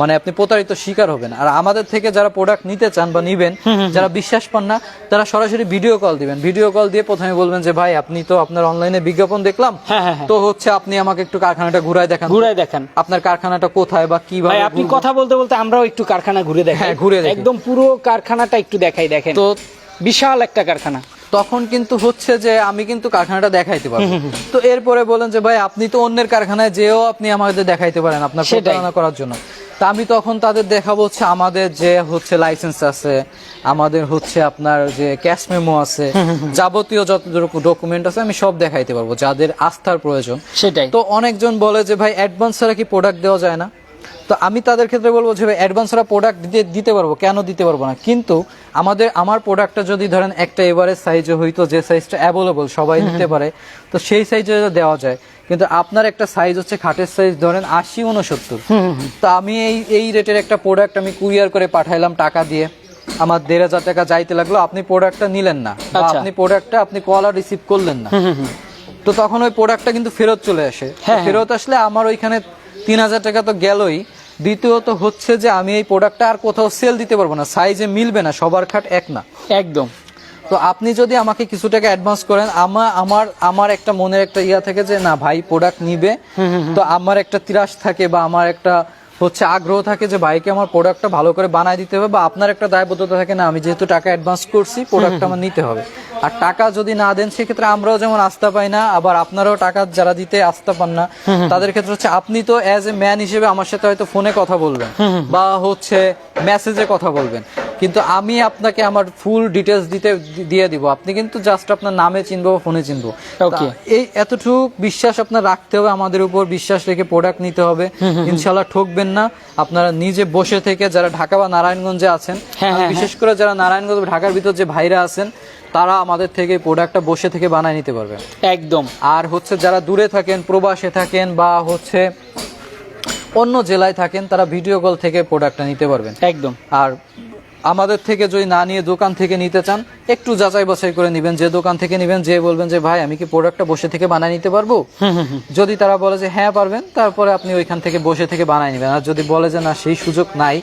মানে আপনি প্রতারিত শিকার হবেন। আর আমাদের থেকে যারা প্রোডাক্ট নিতে চান বা নিবেন যারা বিশ্বাস পান না তারা সরাসরি ভিডিও কল দিবেন। ভিডিও কল দিয়ে প্রথমে বলবেন যে ভাই আপনি তো আপনার অনলাইনে বিজ্ঞাপন দেখলাম। হ্যাঁ, হ্যাঁ, হ্যাঁ। তো হচ্ছে আপনি আমাকে একটু কারখানাটা ঘুরায় দেখান। ঘুরাই দেখান। আপনার কারখানাটা কোথায় বা কি ভাই আপনি কথা বলতে বলতে আমরাও একটু কারখানা ঘুরে দেখাই। ঘুরে দেখি। একদম পুরো কারখানাটা একটু দেখাই দেখেন। তো বিশাল একটা কারখানা। তখন কিন্তু হচ্ছে যে আমি কিন্তু কারখানাটা দেখাইতে পারব। তো এরপরে বলেন যে ভাই আপনি তো অন্যের কারখানায় যেও আপনি আমাদের দেখাইতে পারেন আপনার। প্রতারণা করার জন্য। তা আমি তখন তাদের দেখাবো হচ্ছে আমাদের যে হচ্ছে লাইসেন্স আছে আমাদের হচ্ছে আপনার যে ক্যাশ মেমো আছে যাবতীয় যত ডকুমেন্ট আছে আমি সব দেখাইতে পারব যাদের আস্থার প্রয়োজন। সেটাই। তো অনেকজন বলে যে ভাই অ্যাডভান্স ছাড়া কি প্রোডাক্ট দেওয়া যায় না? তো আমি তাদের ক্ষেত্রে বলব যে ভাই অ্যাডভান্স ছাড়া প্রোডাক্ট দিতে দিতে পারব। কেন দিতে পারব না? কিন্তু আমাদের আমার প্রোডাক্টটা যদি ধরেন একটা এভারেজ সাইজে হইতো যে সাইজটা অ্যাভেলেবল সবাই নিতে পারে তো সেই সাইজে দেওয়া যায়। কিন্তু আপনার একটা সাইজ হচ্ছে খাটের সাইজ ধরেন আশি উনসত্তর তো আমি এই এই রেটের একটা প্রোডাক্ট আমি কুরিয়ার করে পাঠাইলাম টাকা দিয়ে। আমার দেড় হাজার টাকা যাইতে লাগল আপনি প্রোডাক্টটা নিলেন না। বা আচ্ছা। আপনি প্রোডাক্টটা আপনি কল আর রিসিভ করলেন না। তো তখন ওই প্রোডাক্টটা কিন্তু ফেরত চলে আসে। হ্যাঁ, ফেরত আসলে আমার ওইখানে তিন হাজার টাকা তো গেলই। দ্বিতীয়ত হচ্ছে যে আমি এই প্রোডাক্টটা আর কোথাও সেল দিতে পারব না সাইজে মিলবে না সবার খাট এক না। একদম। তো আপনি যদি আমাকে কিছু টাকা অ্যাডভান্স করেন আমার আমার আমার একটা মনের একটা ইয়া থাকে যে না ভাই প্রোডাক্ট নিবে। তো আমার একটা তিরাশ থাকে বা আমার একটা হচ্ছে আগ্রহ থাকে যে ভাইকে আমার প্রোডাক্টটা ভালো করে বানায় দিতে হবে বা আপনার একটা দায়বদ্ধতা থাকে না আমি যেহেতু টাকা অ্যাডভান্স করছি প্রোডাক্টটা আমার নিতে হবে। আর টাকা যদি না দেন সেক্ষেত্রে আমরাও যেমন আস্থা পাই না আবার আপনারাও টাকা যারা দিতে আস্থা পান না তাদের ক্ষেত্রে হচ্ছে আপনি তো অ্যাজ এ ম্যান হিসেবে আমার সাথে হয়তো ফোনে কথা বলবেন বা হচ্ছে মেসেজে কথা বলবেন। কিন্তু আমি আপনাকে আমার ফুল ডিটেলস দিতে দিয়ে দিব। আপনি কিন্তু জাস্ট আপনার নামে চিনবো বা ফোনে চিনবো. এই এতটুক বিশ্বাস আপনার রাখতে হবে আমাদের উপর বিশ্বাস রেখে প্রোডাক্ট নিতে হবে। ইনশাল্লাহ ঠকবেন না। আপনারা নিজে বসে থেকে যারা ঢাকা বা নারায়ণগঞ্জে আছেন হ্যাঁ, হ্যাঁ, বিশেষ করে যারা নারায়ণগঞ্জ ঢাকার ভিতর যে ভাইরা আছেন তারা আমাদের থেকে প্রোডাক্টটা বসে থেকে বানায় নিতে পারবেন। একদম। আর হচ্ছে যারা দূরে থাকেন প্রবাসে থাকেন বা হচ্ছে অন্য জেলায় থাকেন তারা ভিডিও কল থেকে প্রোডাক্টটা নিতে পারবেন। একদম। আর আমাদের থেকে যদি না নিয়ে দোকান থেকে নিতে চান একটু যাচাই বাছাই করে নেবেন। যে দোকান থেকে নেবেন যে বলবেন যে ভাই আমি কি প্রোডাক্টটা বসে থেকে বানিয়ে নিতে পারব? যদি তারা বলে যে হ্যাঁ পারবেন তারপরে আপনি ওইখান থেকে বসে থেকে বানিয়ে নেবেন। আর যদি বলে যে না সেই সুযোগ নাই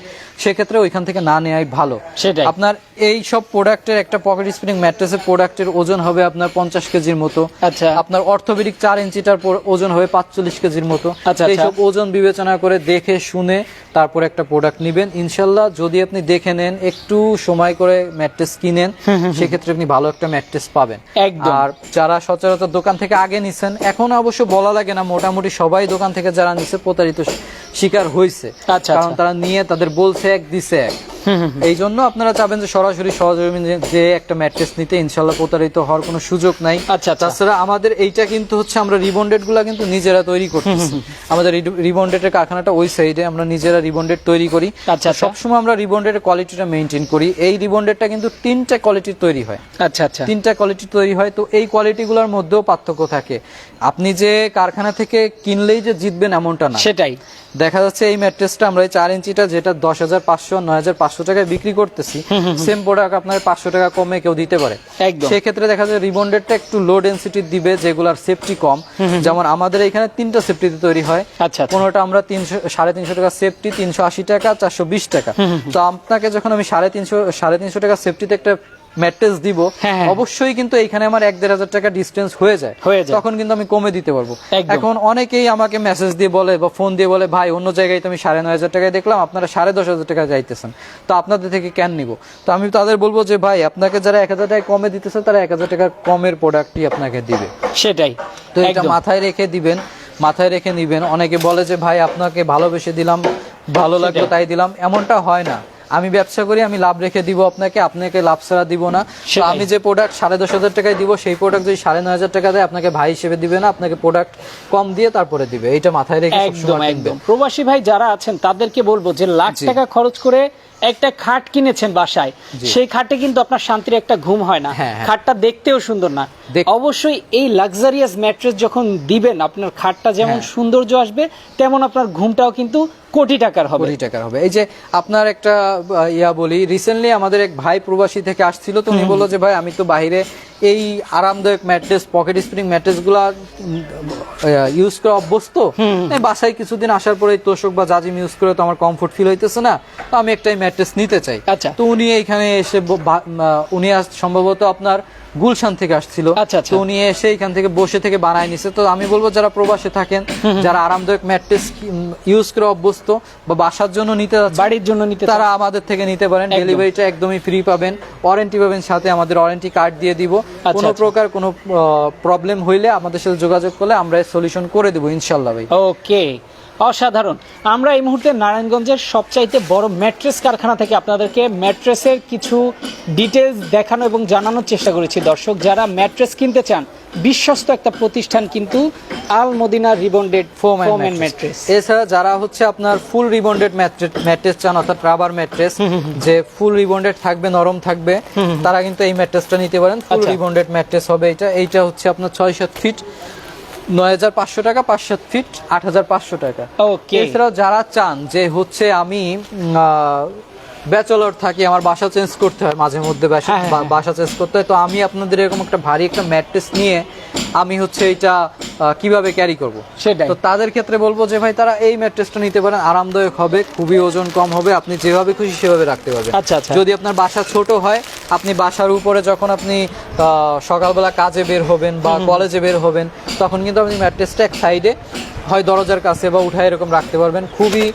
সেক্ষেত্রে ওইখান থেকে না নেওয়াই ভালো। সেটাই। আপনার এই সব প্রোডাক্টের একটা পকেট স্প্রিং ম্যাট্রেসের প্রোডাক্টের ওজন হবে আপনার পঞ্চাশ কেজির মতো। আচ্ছা। আপনার অর্থোপেডিক চার ইঞ্চিটার ওজন হবে পাঁচচল্লিশ কেজির মতো। আচ্ছা, এইসব আচ্ছা। ওজন বিবেচনা করে দেখে শুনে তারপর একটা প্রোডাক্ট নিবেন। ইনশাল্লাহ যদি আপনি দেখে নেন একটু সময় করে ম্যাট্রেস কিনেন সেক্ষেত্রে আপনি ভালো একটা ম্যাট্রেস পাবেন। আর যারা সচরাচর দোকান থেকে আগে নিছেন এখন অবশ্য বলা লাগে না মোটামুটি সবাই দোকান থেকে যারা নিছে প্রতারিত শিকার হয়েছে আচ্ছা, কারণ আচ্ছা। তারা নিয়ে তাদের বলছে এক দিছে এক এই জন্য আপনারা চাবেন যে সরাসরি সহজমিনে যে একটা ম্যাট্রেস নিতে ইনশাল্লাহ প্রতারিত হওয়ার কোনো সুযোগ নাই। আচ্ছা, আচ্ছা। তাছাড়া আমাদের এইটা কিন্তু হচ্ছে আমরা রিবন্ডেডগুলা কিন্তু নিজেরা তৈরি করতেছি। আমাদের রিবন্ডেড এর কারখানাটা ওই সাইডে আমরা নিজেরা রিবন্ডেড তৈরি করি। আচ্ছা, আচ্ছা। সবসময় আমরা রিবন্ডেড কোয়ালিটিটা মেনটেন করি। এই রিবন্ডেডটা কিন্তু তিনটা কোয়ালিটির তৈরি হয়। আচ্ছা আচ্ছা। তিনটা কোয়ালিটি তৈরি হয়। তো এই কোয়ালিটি কোয়ালিটিগুলোর মধ্যেও পার্থক্য থাকে। আপনি যে কারখানা থেকে কিনলেই যে জিতবেন এমনটা না। সেটাই। দেখা যাচ্ছে এই ম্যাট্রেসটা আমরা এই চার ইঞ্চিটা যেটা দশ হাজার পাঁচশো নয় হাজার পাঁচশো টাকায় বিক্রি করতেছি সেম প্রোডাক্ট আপনার পাঁচশো টাকা কমে কেউ দিতে পারে। সেক্ষেত্রে দেখা যায় রিবন্ডেডটা একটু লো ডেন্সিটি দিবে যেগুলার সেফটি কম। যেমন আমাদের এখানে তিনটা সেফটিতে তৈরি হয়। আচ্ছা আচ্ছা। পনেরোটা আমরা তিনশো সাড়ে তিনশো টাকা সেফটি তিনশো আশি টাকা চারশো বিশ টাকা। তো আপনাকে যখন আমি সাড়ে তিনশো সাড়ে তিনশো টাকা সেফটিতে একটা ম্যাট্রেস দিব হ্যাঁ, হ্যাঁ। অবশ্যই কিন্তু এখানে আমার এক দেড় হাজার টাকা ডিস্টেন্স হয়ে যায়। হয়ে যায়। তখন কিন্তু আমি কমে দিতে পারব। এখন অনেকেই আমাকে মেসেজ দিয়ে বলে বা ফোন দিয়ে বলে ভাই অন্য জায়গায় তো আমি সাড়ে নয় হাজার টাকায় দেখলাম আপনারা সাড়ে দশ হাজার টাকা যাইতেছেন। তো আপনাদের থেকে কেন নিব। তো আমি তাদের বলব যে ভাই আপনাকে যারা এক হাজার টাকায় কমে দিতেছে তারা এক হাজার টাকার কমের প্রোডাক্টই আপনাকে দিবে। সেটাই। তো এটা মাথায় রেখে দিবেন মাথায় রেখে নিবেন। অনেকে বলে যে ভাই আপনাকে ভালোবেসে দিলাম ভালো লাগল তাই দিলাম। এমনটা হয় না। আমি ব্যবসা করি আমি লাভ রেখে দিব আপনাকে আপনাকে লাভ ছাড়া দিব না। আমি যে প্রোডাক্ট সাড়ে দশ হাজার টাকায় দিব সেই প্রোডাক্ট যদি সাড়ে নয় হাজার টাকা দেয় আপনাকে ভাই হিসেবে দিবে না আপনাকে প্রোডাক্ট কম দিয়ে তারপরে দিবে। এটা মাথায় রেখে একদম একদম। প্রবাসী ভাই যারা আছেন তাদেরকে বলব যে লাখ টাকা খরচ করে একটা খাট কিনেছেন বাসায় সেই খাটে কিন্তু আপনার শান্তির একটা ঘুম হয় না। হ্যাঁ, হ্যাঁ। খাটটা দেখতেও সুন্দর না। অবশ্যই এই লাক্সারিয়াস ম্যাট্রেস যখন দিবেন আপনার খাটটা যেমন হ্যাঁ। সৌন্দর্য আসবে তেমন আপনার ঘুমটাও কিন্তু কোটি টাকার হবে। কোটি টাকার হবে। এই যে আপনার একটা ইয়া বলি রিসেন্টলি আমাদের এক ভাই প্রবাসী থেকে আসছিল তো উনি বলল যে ভাই আমি তো বাইরে এই আরামদায়ক ম্যাট্রেস পকেট স্প্রিং ম্যাট্রেসগুলা ইউজ করে অভ্যস্ত। বাসায় কিছুদিন আসার পরে তোষক বা জাজিম ইউজ করে তো আমার কমফোর্ট ফিল হইতেছে না তো আমি একটাই ম্যাট্রেস নিতে চাই। আচ্ছা। তো উনি এখানে এসে উনি সম্ভবত আপনার গুলশান থেকে আসছিল। আচ্ছা, আচ্ছা। তো উনি এসে এখান থেকে বসে থেকে বানায় নিছে। তো আমি বলব যারা প্রবাসে থাকেন যারা আরামদায়ক ম্যাট্রেস ইউজ করে অভ্যস্ত বা বাসার জন্য নিতে বাড়ির জন্য নিতে তারা আমাদের থেকে নিতে পারেন। ডেলিভারিটা একদমই ফ্রি পাবেন। ওয়ারেন্টি পাবেন সাথে আমাদের ওয়ারেন্টি কার্ড দিয়ে দিব। কোনো আচ্ছা। প্রকার কোনো প্রবলেম হইলে আমাদের সাথে যোগাযোগ করলে আমরা সলিউশন করে দেবো ইনশাল্লাহ ভাই। ওকে অসাধারণ। আমরা এই মুহূর্তে নারায়ণগঞ্জের সবচাইতে বড় ম্যাট্রেস কারখানা থেকে আপনাদেরকে ম্যাট্রেসের কিছু ডিটেলস দেখানো এবং জানানোর চেষ্টা করেছি। দর্শক যারা ম্যাট্রেস কিনতে চান বিশ্বস্ত একটা প্রতিষ্ঠান কিন্তু Al Madina rebonded foam and and mattress এছাড়া যারা হচ্ছে আপনার ফুল রিবন্ডেড ম্যাট্রেস চান অর্থাৎ রাবার ম্যাট্রেস যে ফুল রিবন্ডেড থাকবে নরম থাকবে তারা কিন্তু এই ম্যাট্রেসটা নিতে পারেন। ফুল আচ্ছা। রিবন্ডেড ম্যাট্রেস হবে এটা। এইটা হচ্ছে আপনার ছয় সাত ফিট নয় হাজার পাঁচশো টাকা পাঁচ সাত ফিট আট হাজার পাঁচশো টাকা ওকে এছাড়াও যারা চান যে হচ্ছে আমি ব্যাচেলর থাকি আমার বাসা চেঞ্জ করতে হয় মাঝে মধ্যে হ্যাঁ, হ্যাঁ। বাসা চেঞ্জ করতে হয় তো আমি আপনাদের এরকম একটা ভারী একটা ম্যাট্রেস নিয়ে আমি হচ্ছে এটা কীভাবে ক্যারি করব? সেটাই। তো তাদের ক্ষেত্রে বলব যে ভাই তারা এই ম্যাট্রেসটা নিতে পারেন আরামদায়ক হবে খুবই ওজন কম হবে আপনি যেভাবে খুশি সেভাবে রাখতে পারবেন। আচ্ছা, আচ্ছা। যদি আপনার বাসা ছোট হয় আপনি বাসার উপরে যখন আপনি আহ, সকালবেলা কাজে বের হবেন বা কলেজে বের হবেন তখন কিন্তু আপনি ম্যাট্রেসটা এক সাইডে হয় দরজার কাছে বা উঠায় এরকম রাখতে পারবেন। খুবই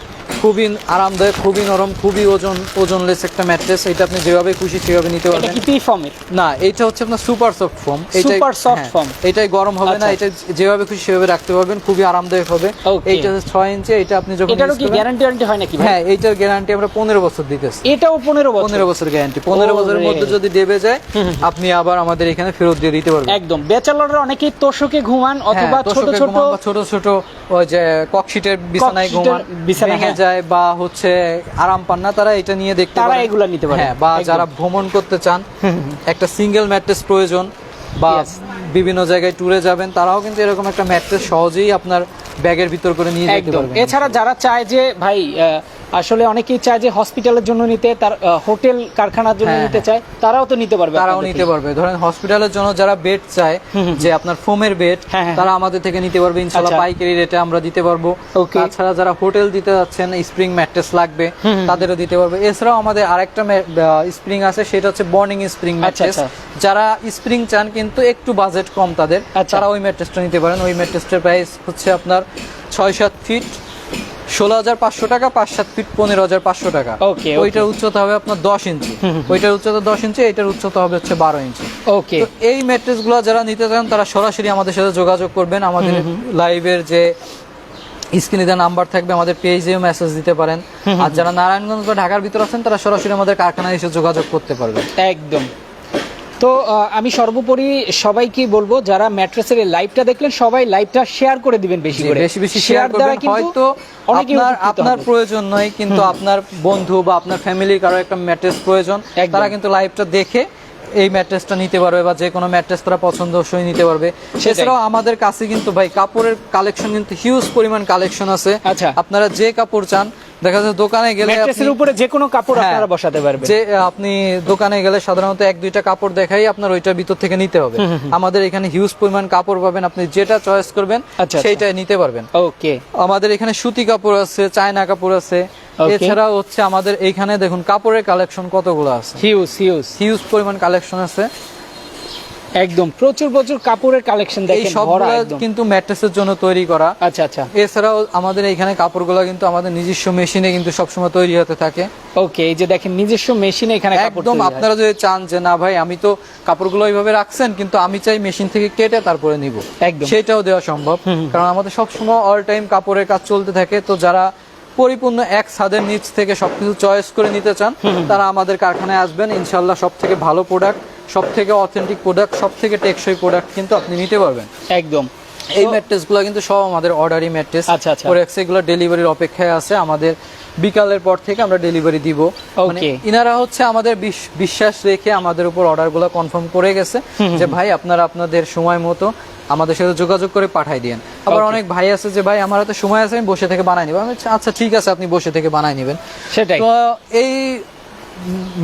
খুবই আরামদায়ক খুবই নরম খুবই ওজন ওজনলেস একটা ম্যাট্রেস এটা আপনি যেভাবে খুশি সেভাবে নিতে এটা পারবেন। কি পি ফর্মের না এটা হচ্ছে আপনার super soft foam Super soft foam। এটাই গরম হবে না আচ্ছা। এটা যেভাবে খুশি সেভাবে রাখতে পারবেন খুবই আরামদায়ক হবে. এইটা হচ্ছে ছয় ইঞ্চি এটা আপনি যখন এটারও কি গ্যারান্টি ওয়ারেন্টি হয় নাকি হ্যাঁ এইটার গ্যারান্টি আমরা পনেরো বছর দিতেছি। এটাও পনেরো বছর? পনেরো বছর গ্যারান্টি পনেরো ওরে। বছরের মধ্যে যদি দেবে যায় আপনি আবার আমাদের এখানে ফেরত দিয়ে দিতে পারবেন। একদম। ব্যাচেলররা অনেকেই তোষকে ঘুমান অথবা হ্যাঁ, ছোট ছোট ছোট ছোট ওই যে ককশিটের বিছানায় ঘুমান বিছানা, ভেঙে হ্যাঁ। যায় বা হচ্ছে আরাম পান না তারা এটা নিয়ে দেখতে তারা এগুলো নিতে পারে। হ্যাঁ বা যারা ভ্রমণ করতে চান একটা সিঙ্গেল ম্যাট্রেস প্রয়োজন বা বিভিন্ন জায়গায় ট্যুরে যাবেন তারাও কিন্তু এরকম একটা ম্যাট্রেস সহজেই আপনার ব্যাগের ভিতর করে নিয়ে যেতে পারবেন। এছাড়া যারা চায় যে ভাই আসলে অনেকেই চায় যে হসপিটালের জন্য নিতে তার হোটেল কারখানার জন্য হ্যাঁ, নিতে চায় তারাও তো নিতে পারবে তারাও নিতে পারবে ধরেন হসপিটালের জন্য যারা বেড চায় যে আপনার ফোমের বেড হ্যাঁ, হ্যাঁ। তারা আমাদের থেকে নিতে পারবে ইনশাল্লাহ আচ্ছা। পাইকারি রেটে আমরা দিতে পারব. তাছাড়া যারা হোটেল দিতে যাচ্ছেন স্প্রিং ম্যাট্রেস লাগবে তাদেরও দিতে পারবে এছাড়াও আমাদের আরেকটা স্প্রিং আছে সেটা হচ্ছে বর্নিং স্প্রিং ম্যাট্রেস। যারা স্প্রিং চান কিন্তু একটু বাজেট কম তাদের আচ্ছা। তারা ওই ম্যাট্রেসটা নিতে পারেন ওই ম্যাট্রেসটার প্রাইস হচ্ছে আপনার ছয় সাত ফিট ষোলো হাজার পাঁচশো টাকা পাঁচ সাত ফিট পনেরো হাজার পাঁচশো টাকা। Okay. ওইটার উচ্চতা হবে আপনার দশ ইঞ্চি। ওইটার উচ্চতা দশ ইঞ্চি এইটার উচ্চতা হবে হচ্ছে বারো ইঞ্চি। ওকে এই ম্যাট্রেসগুলো যারা নিতে চান তারা সরাসরি আমাদের সাথে যোগাযোগ করবেন। আমাদের লাইভের যে স্ক্রিনে দেওয়া নাম্বার থাকবে আমাদের পেজেও মেসেজ দিতে পারেন। আর যারা নারায়ণগঞ্জ বা ঢাকার ভিতর আছেন তারা সরাসরি আমাদের কারখানায় এসে যোগাযোগ করতে পারবেন। একদম। তো আমি সর্বোপরি সবাইকে বলব যারা ম্যাট্রেসের লাইভটা দেখলেন সবাই লাইভটা শেয়ার করে দিবেন বেশি করে। বেশি বেশি শেয়ার করবেন। হয়তো আপনার আপনার প্রয়োজন নয় কিন্তু আপনার বন্ধু বা আপনার ফ্যামিলির কারও একটা ম্যাট্রেস প্রয়োজন। তারা কিন্তু লাইভটা দেখে এই ম্যাট্রেসটা নিতে পারবে বা যে কোনো ম্যাট্রেস তারা পছন্দসই নিতে পারবে। এছাড়াও আমাদের কাছে কিন্তু ভাই কাপড়ের কালেকশন কিন্তু হিউজ পরিমাণ কালেকশন আছে। আচ্ছা। আপনারা যে কাপড় চান দেখা যাচ্ছে দোকানে গেলে ম্যাট্রেসের উপরে যে কোনো কাপড় হ্যাঁ, আপনারা বসাতে পারবেন। যে আপনি দোকানে গেলে সাধারণত এক দুইটা কাপড় দেখাই আপনার ওইটার ভিতর থেকে নিতে হবে। আমাদের এখানে হিউজ পরিমাণ কাপড় পাবেন আপনি যেটা চয়েস করবেন আচ্ছা, আচ্ছা। সেইটাই নিতে পারবেন। ওকে আমাদের এখানে সুতি কাপড় আছে চায়না কাপড় আছে। এছাড়া হচ্ছে আমাদের এইখানে দেখুন কাপড়ের কালেকশন কতগুলো আছে। হিউজ হিউজ হিউজ পরিমাণ কালেকশন আছে। একদম প্রচুর প্রচুর কাপড়ের কালেকশন দেখেন সবগুলো কিন্তু ম্যাট্রেসের জন্য তৈরি করা। আচ্ছা আচ্ছা। এছাড়াও আমাদের এখানে কাপড়গুলো কিন্তু আমাদের নিজস্ব মেশিনে কিন্তু সবসময় তৈরি হতে থাকে। ওকে এই যে দেখেন নিজস্ব মেশিনে এখানে কাপড় একদম আপনারা যদি চান যে না ভাই আমি তো কাপড়গুলো এইভাবে রাখছেন কিন্তু আমি চাই মেশিন থেকে কেটে তারপরে নিব। একদম। সেটাও দেওয়া সম্ভব। কারণ আমাদের সবসময় অল টাইম কাপড়ের কাজ চলতে থাকে। তো যারা পরিপূর্ণ এক ছাদের নিচ থেকে সবকিছু চয়েস করে নিতে চান তারা আমাদের কারখানায় আসবেন। ইনশাল্লাহ সব থেকে ভালো প্রোডাক্ট সব থেকে অথেন্টিক প্রোডাক্ট সব থেকে টেকসই প্রোডাক্ট কিন্তু আপনি নিতে পারবেন। একদম। এই তো- ম্যাট্রেসগুলো কিন্তু সব আমাদের অর্ডারি ম্যাট্রেস আচ্ছা, আচ্ছা। এগুলো ডেলিভারির অপেক্ষায় আছে। আমাদের বিকালের পর থেকে আমরা ডেলিভারি দিব। মানে ইনারা হচ্ছে আমাদের বিশ্বাস রেখে আমাদের উপর অর্ডারগুলো কনফার্ম করে গেছে। যে ভাই আপনারা আপনাদের সময় মতো আমাদের সাথে যোগাযোগ করে পাঠাই দিন আবার অনেক ভাই আছে যে ভাই আমার হাতে সময় আছে আমি বসে থেকে বানাই নিব। আচ্ছা ঠিক আছে আপনি বসে থেকে বানাই নেবেন। সেটাই। তো এই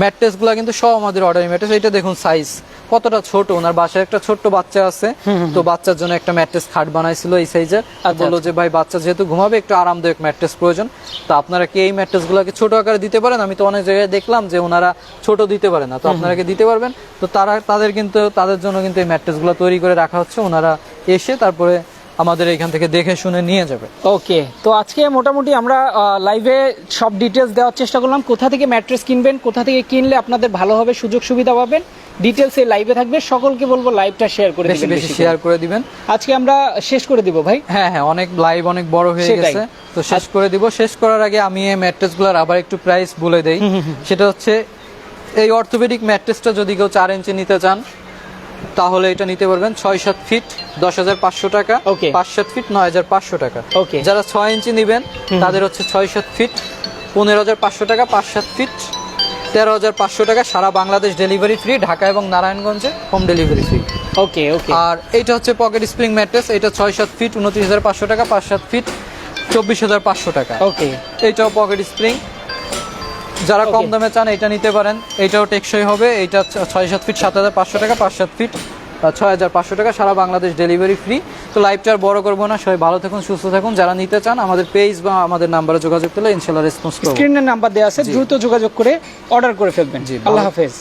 ম্যাট্রেসগুলা কিন্তু সব আমাদের অর্ডারি ম্যাট্রেস এটা দেখুন সাইজ কতটা ছোট? ওনার বাসায় একটা ছোট্ট বাচ্চা আছে। তো বাচ্চার জন্য একটা ম্যাট্রেস খাট বানাইছিল এই সাইজের আচ্ছা, বলল যে ভাই বাচ্চা যেহেতু ঘুমাবে একটু আরামদায়ক ম্যাট্রেস প্রয়োজন। তো আপনারা কি এই ম্যাট্রেস গুলাকে ছোট আকারে দিতে পারেন? আমি তো অনেক জায়গায় দেখলাম যে ওনারা ছোট দিতে পারে না। তো আপনারা কি দিতে পারবেন? তো তারা তাদের কিন্তু তাদের জন্য কিন্তু এই ম্যাট্রেসগুলো তৈরি করে রাখা হচ্ছে। ওনারা এসে তারপরে আমাদের এখান থেকে দেখে শুনে নিয়ে যাবে। ওকে তো আজকে মোটামুটি আমরা লাইভে সব ডিটেলস দেওয়ার চেষ্টা করলাম। কোথা থেকে ম্যাট্রেস কিনবেন কোথা থেকে কিনলে আপনাদের ভালো হবে সুযোগ সুবিধা পাবেন ডিটেলস এই লাইভে থাকবে। সকলকে বলব লাইভটা শেয়ার করে বেশি দিবেন বেশি শেয়ার করে। দিবেন। আজকে আমরা শেষ করে দিব ভাই। হ্যাঁ হ্যাঁ অনেক লাইভ অনেক বড় হয়ে গেছে। তো শেষ করে দিব। শেষ করার আগে আমি এই ম্যাট্রেসগুলার আবার একটু প্রাইস বলে দেই। সেটা হচ্ছে এই অর্থোপেডিক ম্যাট্রেসটা যদি কেউ চার ইঞ্চি নিতে চান তাহলে এটা নিতে পারবেন ছয় সাত ফিট দশ হাজার পাঁচশো টাকা Okay. পাঁচ সাত ফিট নয় হাজার পাঁচশো টাকা। Okay. যারা ছয় ইঞ্চি নিবেন তাদের হচ্ছে ছয় সাত ফিট পনেরো হাজার পাঁচশো টাকা পাঁচ সাত ফিট তেরো হাজার পাঁচশো টাকা সারা বাংলাদেশ ডেলিভারি ফ্রি ঢাকা এবং নারায়ণগঞ্জে home delivery free okay okay আর এইটা হচ্ছে পকেট স্প্রিং ম্যাট্রেস এটা ছয় সাত ফিট উনত্রিশ হাজার পাঁচশো টাকা পাঁচ সাত ফিট চব্বিশ হাজার পাঁচশো টাকা। ওকে এইটাও পকেট স্প্রিং যারা কম দামে চান এটা নিতে পারেন। এটাও টেকসই হবে। এটা ছয় সাত ফিট সাত হাজার পাঁচশো টাকা পাঁচ সাত ফিট ছয় হাজার পাঁচশো টাকা সারা বাংলাদেশ ডেলিভারি ফ্রি তো লাইফটা আর বড় করব না সবাই ভালো থাকুন সুস্থ থাকুন। যারা নিতে চান আমাদের পেজ বা আমাদের নাম্বারে যোগাযোগ করলে ইনশাল্লাহ রেসপন্স করব স্ক্রিনের নাম্বার দেওয়া আছে দ্রুত যোগাযোগ করে অর্ডার করে ফেলবেন। জি, আল্লাহ হাফেজ।